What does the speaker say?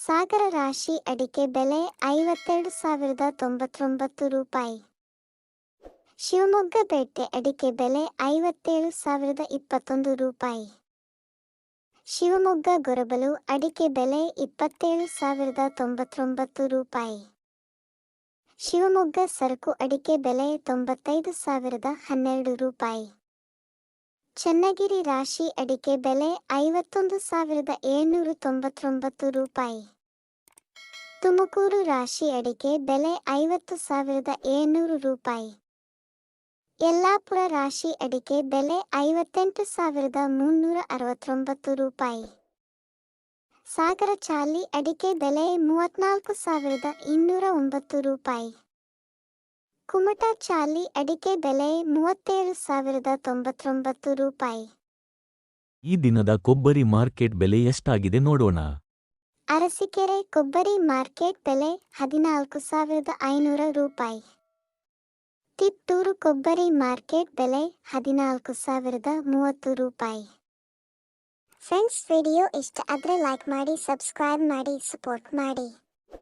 ಸಾಗರ ರಾಶಿ ಅಡಿಕೆ ಬೆಲೆ ಐವತ್ತೆರಡು ಸಾವಿರದ ತೊಂಬತ್ತೊಂಬತ್ತು ರೂಪಾಯಿ. ಶಿವಮೊಗ್ಗ ಪೇಟೆ ಅಡಿಕೆ ಬೆಲೆ ಐವತ್ತೇಳು ಸಾವಿರದ ಇಪ್ಪತ್ತೊಂದು ರೂಪಾಯಿ. ಶಿವಮೊಗ್ಗ ಗೊರಬಲು ಅಡಿಕೆ ಬೆಲೆ ಇಪ್ಪತ್ತೇಳು ಸಾವಿರದ ತೊಂಬತ್ತೊಂಬತ್ತು ರೂಪಾಯಿ. ಶಿವಮೊಗ್ಗ ಸರಕು ಅಡಿಕೆ ಬೆಲೆ ತೊಂಬತ್ತೈದು ಸಾವಿರದ ಹನ್ನೆರಡು ರೂಪಾಯಿ. ಚನ್ನಗಿರಿ ರಾಶಿ ಅಡಿಕೆ ಬೆಲೆ ಐವತ್ತೊಂದು ಸಾವಿರದ ಏಳ್ನೂರ ತೊಂಬತ್ತೊಂಬತ್ತು ರೂಪಾಯಿ. ತುಮಕೂರು ರಾಶಿ ಅಡಿಕೆ ಬೆಲೆ ಐವತ್ತು ಸಾವಿರದ ಏಳ್ನೂರು ರೂಪಾಯಿ. ಯಲ್ಲಾಪುರ ರಾಶಿ ಅಡಿಕೆ ಬೆಲೆ ಐವತ್ತೆಂಟು ಸಾವಿರದ ಮುನ್ನೂರ ಅರವತ್ತೊಂಬತ್ತು ರೂಪಾಯಿ. ಸಾಗರ ಚಾಲಿ ಅಡಿಕೆ ಬೆಲೆ ಮೂವತ್ನಾಲ್ಕು ಸಾವಿರದ ಇನ್ನೂರ ಒಂಬತ್ತು ರೂಪಾಯಿ. ಕುಮಟ ಚಾಲಿ ಅಡಿಕೆ ಬೆಲೆ ಮೂವತ್ತೇಳು ಸಾವಿರದ ತೊಂಬತ್ತೊಂಬತ್ತು ರೂಪಾಯಿ. ಈ ದಿನದ ಕೊಬ್ಬರಿ ಮಾರ್ಕೆಟ್ ಬೆಲೆ ಎಷ್ಟಾಗಿದೆ ನೋಡೋಣ. ಅರಸಿಕೆರೆ ಕೊಬ್ಬರಿ ಮಾರ್ಕೆಟ್ ಬೆಲೆ ಹದಿನಾಲ್ಕು ಸಾವಿರದ ಐನೂರ ರೂಪಾಯಿ. ತಿತ್ತೂರು ಕೊಬ್ಬರಿ ಮಾರ್ಕೆಟ್ ಬೆಲೆ ಹದಿನಾಲ್ಕು ಸಾವಿರದ ಮೂವತ್ತು ರೂಪಾಯಿ. ಫ್ರೆಂಡ್ಸ್ ವಿಡಿಯೋ ಇಷ್ಟ ಆದರೆ ಲೈಕ್ ಮಾಡಿ ಸಬ್ಸ್ಕ್ರೈಬ್ ಮಾಡಿ ಸಪೋರ್ಟ್ ಮಾಡಿ.